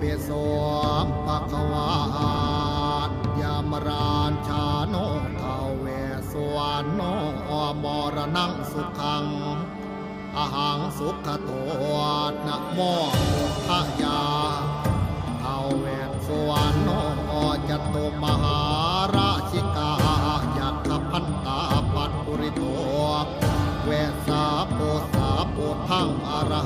ปิโสมปะควานยามราชาโนทาเวสวรนโนมรนังสุขังอาหางสุขโตนะโมทายาเทเวสวรนโนจตุมหาราชิกาอยาตขพันตาปัตปุริโตเวสาโปสาโปทังอรห